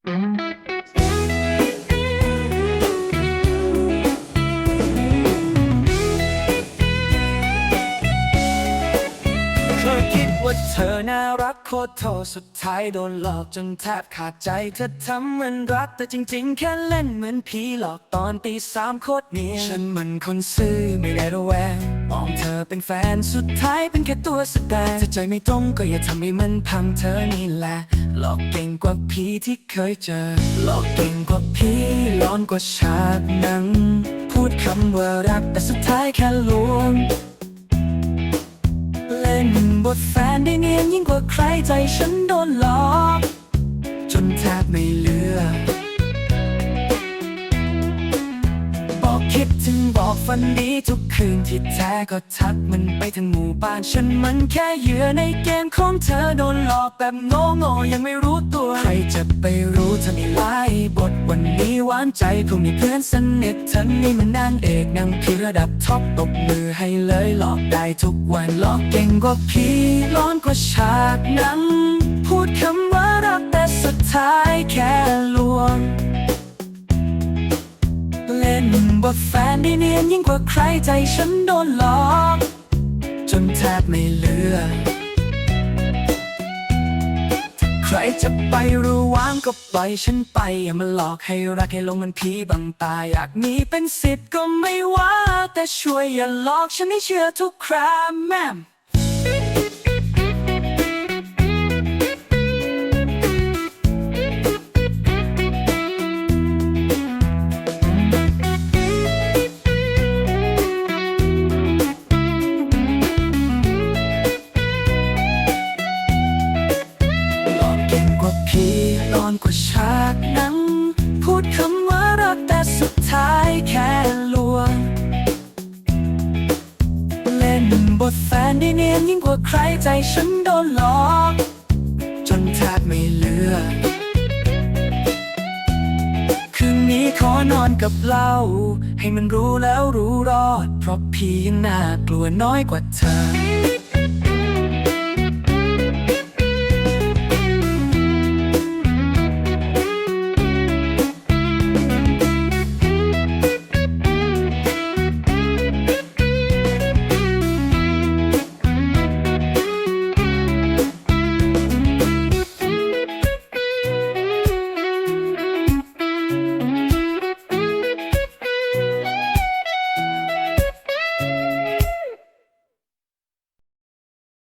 เคยคิดว่าเธอน่ารักโคตรโทสุดท้ายโดนหลอกจนแทบขาดใจ เธอทำเหมือนรักแต่จริงๆ แค่เล่นเหมือนผีหลอกตอนตีสามโคตรเนียนฉันมันคนซื่อไม่ได้ระแว เป็นแฟนสุดท้ายเป็นแค่ตัวแสดงถ้าใจไม่ตรงก็อย่าทำให้มันพังเธอนี่แหละ หลอกเก่งกว่าผีที่เคยเจอ หลอกเก่งกว่าผีร้อนกว่าฉากหนัง พูดคำว่ารักแต่สุดท้ายแค่ลวง เล่นบทแฟนได้เนียนยิ่งกว่าใครใจฉันโดนหลอก บอกคิดถึงบอกฝันดีทุกคืนที่แท้ก็ทักมันไปทั้งหมู่บ้านฉันมันแค่เหยื่อในเกมของเธอโดนหลอกแบบโง่โง่ยังไม่รู้ตัว ใครจะไปรู้เธอมีหลายบทวันนี้หวานใจพรุ่งนี้เพื่อนสนิทเธอนี่มันนางเอกนางพี่ระดับท็อปตบมือให้เลยหลอกได้ทุกวันหลอกเก่งกว่าพี่ร้อนกว่าฉากหนังพูดคำว่ารักแต่สุดท้ายแค่ ล่นบทแฟนได้เนียนยิ่งกว่าใครใจฉันโดนหลอก จนแทบไม่เหลือ ใครจะไปรู้ว่างก็ปล่อยฉันไป อย่ามาหลอกให้รักให้ลงมันผีบังตาอยากมีเป็นสิทธิ์ก็ไม่ว่า แต่ช่วยอย่าหลอกฉันให้เชื่อทุกครั้งแม่ พี่ร้อนกว่าฉากหนังพูดคำว่ารักแต่สุดท้ายแค่ลวง เล่นบทแฟนได้เนียนยิ่งกว่าใครใจฉันโดนหลอก จนแทบไม่เหลือ คืนนี้ขอนอนกับเล้าให้มันรู้แล้วรู้รอด เพราะพี่ยังน่ากลัวน้อยกว่าเธอ